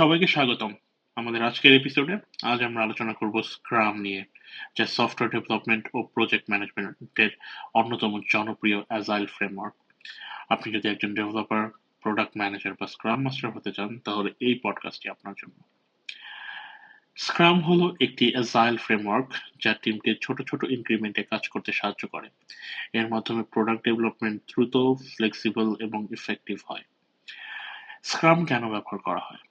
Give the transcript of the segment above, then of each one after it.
সবাইকে স্বাগতম আমাদের আজকের এপিসোডে আজ আমরা আলোচনা করব স্ক্রাম নিয়ে, যা সফটওয়্যার ডেভেলপমেন্ট ও প্রজেক্ট ম্যানেজমেন্টের অন্যতম জনপ্রিয় অ্যাজাইল ফ্রেমওয়ার্ক আপনি যদি একজন ডেভেলপার প্রোডাক্ট ম্যানেজার বা স্ক্রাম মাস্টার হতে চান, তাহলে এই পডকাস্টটি আপনার জন্য। স্ক্রাম হলো একটি অ্যাজাইল ফ্রেমওয়ার্ক যা টিমকে ছোট ছোট ইনক্রিমেন্টে কাজ করতে সাহায্য করে। এর মাধ্যমে প্রোডাক্ট ডেভেলপমেন্ট দ্রুত ফ্লেক্সিবল এবং ইফেক্টিভ হয়। স্ক্রাম কেন ব্যবহার করা হয়?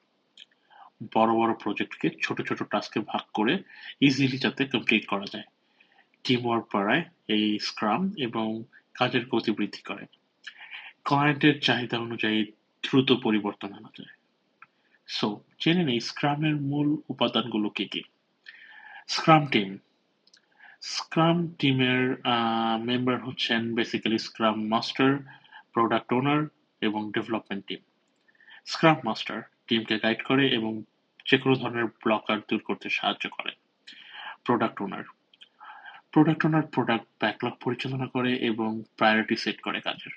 বড় বড় প্রজেক্টকে ছোট ছোট টাস্কে ভাগ করে ইজিলি যাতে কমপ্লিট করা যায়। টিম ওয়ার্ক বাড়ায় এই স্ক্রাম এবং কাজের গতি বৃদ্ধি করে। ক্লায়েন্টের চাহিদা অনুযায়ী দ্রুত পরিবর্তন আনা যায়। সো জেনে নেই স্ক্রামের মূল উপাদানগুলো কি কি? স্ক্রাম টিম স্ক্রাম টিমের মেম্বার হচ্ছেন basically scrum master product owner এবং ডেভেলপমেন্ট টিম স্ক্রাম মাস্টার টিমকে গাইড করে এবং যে কোনো ধরনের ব্লকার দূর করতে সাহায্য করে। Product owner product owner product backlog পরিচালনা করে এবং প্রায়োরিটি সেট করে কাজের।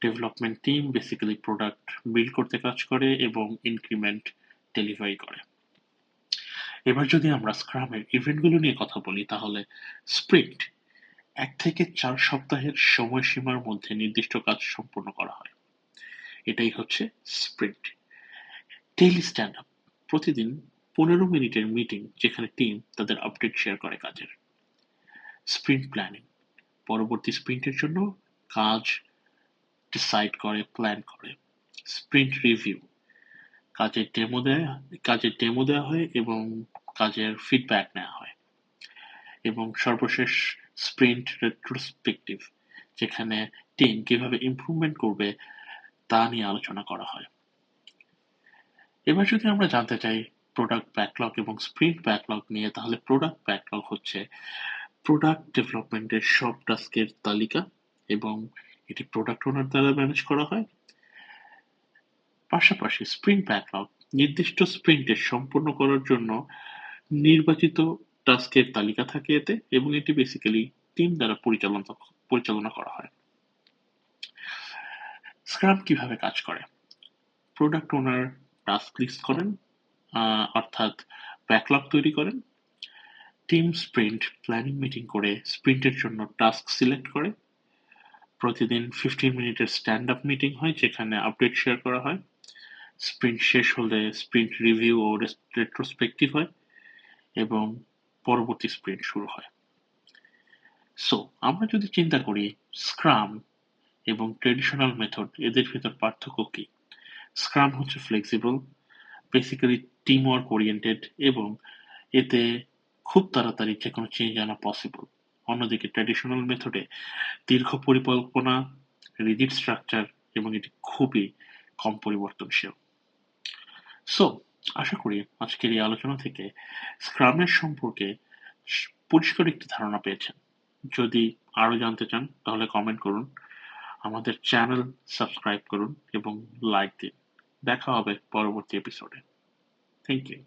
Development team basically product build করতে কাজ করে এবং ইনক্রিমেন্ট ডেলিভারি করে। এবার যদি আমরা স্ক্রামের ইভেন্টগুলো নিয়ে কথা বলি, তাহলে স্প্রিন্ট এক থেকে চার সপ্তাহের সময়সীমার মধ্যে নির্দিষ্ট কাজ সম্পূর্ণ করা হয়। এটাই হচ্ছে স্প্রিন্ট ডেইলি স্ট্যান্ড আপ প্রতিদিন পনেরো মিনিটের মিটিং যেখানে টিম তাদের আপডেট শেয়ার করে কাজের। স্প্রিন্ট প্ল্যানিং, পরবর্তী স্প্রিন্টের জন্য কাজ ডিসাইড করে, প্ল্যান করে। স্প্রিন্ট রিভিউ, কাজের ডেমো দেয়, কাজের ডেমো দেওয়া হয় এবং কাজের ফিডব্যাক নেওয়া হয়। এবং সর্বশেষ স্প্রিন্ট রেট্রোস্পেক্টিভ, যেখানে টিম কীভাবে ইমপ্রুভমেন্ট করবে তা নিয়ে আলোচনা করা হয়। এবার যদি আমরা জানতে চাই প্রোডাক্ট ব্যাকলগ এবং স্প্রিন্ট ব্যাকলগ নিয়ে, তাহলে প্রোডাক্ট ব্যাকলগ হচ্ছে প্রোডাক্ট ডেভেলপমেন্টের সব টাস্কের তালিকা এবং এটি প্রোডাক্ট ওনার দ্বারা ম্যানেজ করা হয়। পাশাপাশি স্প্রিন্ট ব্যাকলগ নির্দিষ্ট স্প্রিন্টের সম্পূর্ণ করার জন্য নির্বাচিত টাস্কের তালিকা থাকে এতে এবং এটি বেসিক্যালি টিম দ্বারা পরিচালনা পরিচালনা করা হয়। স্ক্রাম কীভাবে কাজ করে? প্রোডাক্ট ওনার টাস্ক লিস্ট করেন অর্থাৎ ব্যাকলগ তৈরি করেন টিম স্প্রিন্ট প্ল্যানিং মিটিং করে স্প্রিন্টের জন্য টাস্ক সিলেক্ট করে, প্রতিদিন ফিফটিন মিনিটের স্ট্যান্ড আপ মিটিং হয় যেখানে আপডেট শেয়ার করা হয় স্প্রিন্ট শেষ হলে স্প্রিন্ট রিভিউ ও রেট্রোস্পেক্টিভ হয় এবং পরবর্তী স্প্রিন্ট শুরু হয়। সো আমরা যদি চিন্তা করি স্ক্রাম এবং ট্রেডিশনাল মেথড এদের ভিতর পার্থক্য কি? স্ক্রাম হচ্ছে flexible basically team work oriented এবং এতে খুব তাড়াতাড়ি যে কোনো চেঞ্জ আনা পসিবল অন্যদিকে ট্র্যাডিশনাল মেথডে দীর্ঘ পরিকল্পনা রিজিড স্ট্রাকচার এবং এটি খুবই কম পরিবর্তনশীল। সো আশা করি আজকের এই আলোচনা থেকে স্ক্রামের সম্পর্কে পরিষ্কার একটি ধারণা পেয়েছেন। যদি আরও জানতে চান, তাহলে কমেন্ট করুন। আমাদের চ্যানেল সাবস্ক্রাইব করুন এবং লাইক দিন। দেখা হবে পরবর্তী এপিসোডে থ্যাংক ইউ